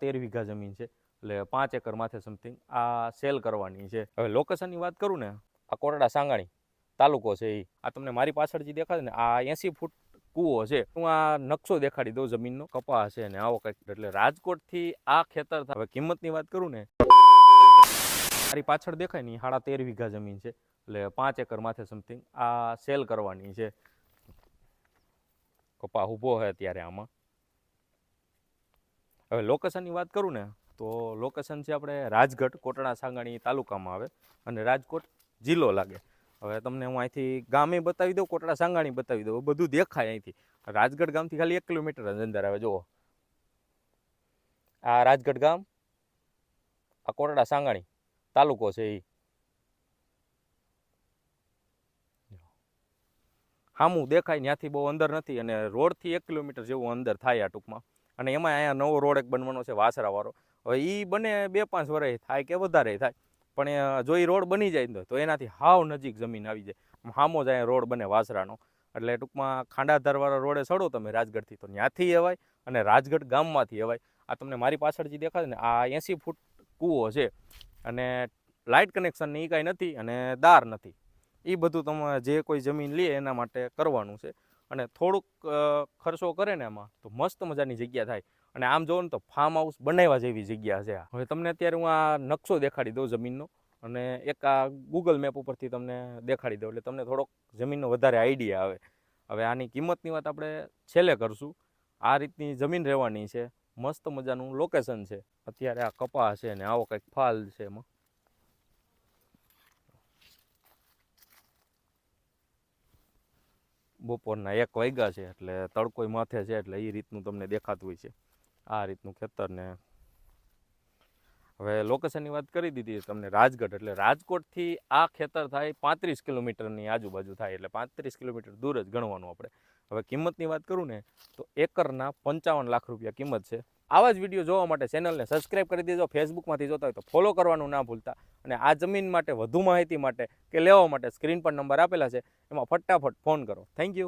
તેર વીઘા જમીન છે, એટલે પાંચ એકર માથે સમથિંગ આ સેલ કરવાની છે. હવે લોકેશનની વાત કરું ને, આ કોરડા સાંગાણી તાલુકો છે એ આ તમને મારી પાછળ જે દેખાય ને, આ એંસી ફૂટ કૂવો છે. હું આ નકશો દેખાડી દઉં જમીનનો. કપા છે ને આવો કંઈક. એટલે રાજકોટથી આ ખેતર હવે કિંમતની વાત કરું ને, મારી પાછળ દેખાય ને સાડા તેર વીઘા જમીન છે. એટલે પાંચ એકર માથે સમથિંગ આ સેલ કરવાની છે. કપા ઊભો હોય અત્યારે આમાં. હવે લોકેશનની વાત કરું ને, તો લોકેશન છે આપણે રાજગઢ કોટડા, સાંગાણી તાલુકામાં આવે અને રાજકોટ જિલ્લો લાગે. હવે તમને હું અહીંથી ગામે બતાવી દઉં, કોટડા, સાંગાણી બતાવી દઉં. બધું દેખાય અહીંથી. રાજગઢ ગામથી ખાલી એક કિલોમીટર અંદર આવે. જુઓ. આ રાજગઢ ગામ, આ કોટડા, સાંગાણી તાલુકો છે એ હામું દેખાય ત્યાંથી બહુ અંદર નથી અને રોડથી એક કિલોમીટર જેવું અંદર થાય આ ટૂંકમાં. અને એમાં અહીંયા નવો રોડ એક બનવાનો છે વાસરાવાળો. હવે એ બને બે પાંચ વર્ષ થાય કે વધારે થાય. પણ જો એ રોડ બની જાય તો એનાથી હાવ નજીક જમીન આવી જાય. હામો જ અહીંયા રોડ બને વાસરાનો. એટલે ટૂંકમાં ખાંડાધારવાળા રોડે ચડો તમે રાજગઢથી, તો ત્યાંથી અવાય અને રાજગઢ ગામમાંથી અવાય. આ તમને મારી પાછળ જે દેખાય ને, આ એંસી ફૂટ કૂવો છે. અને લાઇટ કનેક્શનની એ કાંઈ નથી અને દાર નથી. એ બધું તમે જે કોઈ જમીન લે એના માટે કરવાનું છે. અને થોડુંક ખર્ચો કરે ને એમાં તો મસ્ત મજાની જગ્યા થાય. અને આમ જોવો ને તો ફાર્મ હાઉસ બનાવવા જેવી જગ્યા છે હવે તમને અત્યારે હું આ નકશો દેખાડી દઉં જમીનનો. અને એક આ ગૂગલ મેપ ઉપરથી તમને દેખાડી દઉં, એટલે તમને થોડોક જમીનનો વધારે આઈડિયા આવે. હવે આની કિંમતની વાત આપણે છેલ્લે કરશું. આ રીતની જમીન રહેવાની છે. મસ્ત મજાનું લોકેશન છે. અત્યારે આ કપા છે ને આવો કંઈક ફાલ છે એમાં. બપોરના એક વાગ્યા છે એટલે તડકોય માથે છે એટલે એ રીતનું તમને દેખાતું હોય છે. આ રીતનું ખેતર ને હવે લોકેશનની વાત કરી દીધી, તમને રાજગઢ. એટલે રાજકોટથી આ ખેતર થાય પાંત્રીસ કિલોમીટરની આજુબાજુ થાય, એટલે પાંત્રીસ કિલોમીટર દૂર જ ગણવાનું આપણે. હવે કિંમતની વાત કરું ને, તો એકરના પંચાવન લાખ રૂપિયા કિંમત છે. આવા જ વીડિયો જોવા માટે ચેનલને સબસ્ક્રાઇબ કરી દેજો. ફેસબુકમાંથી જોતા હોય તો ફોલો કરવાનું ના ભૂલતા. અને આ જમીન માટે વધુ માહિતી માટે કે લેવા માટે સ્ક્રીન પર નંબર આપેલા છે, એમાં ફટાફટ ફોન કરો. Thank you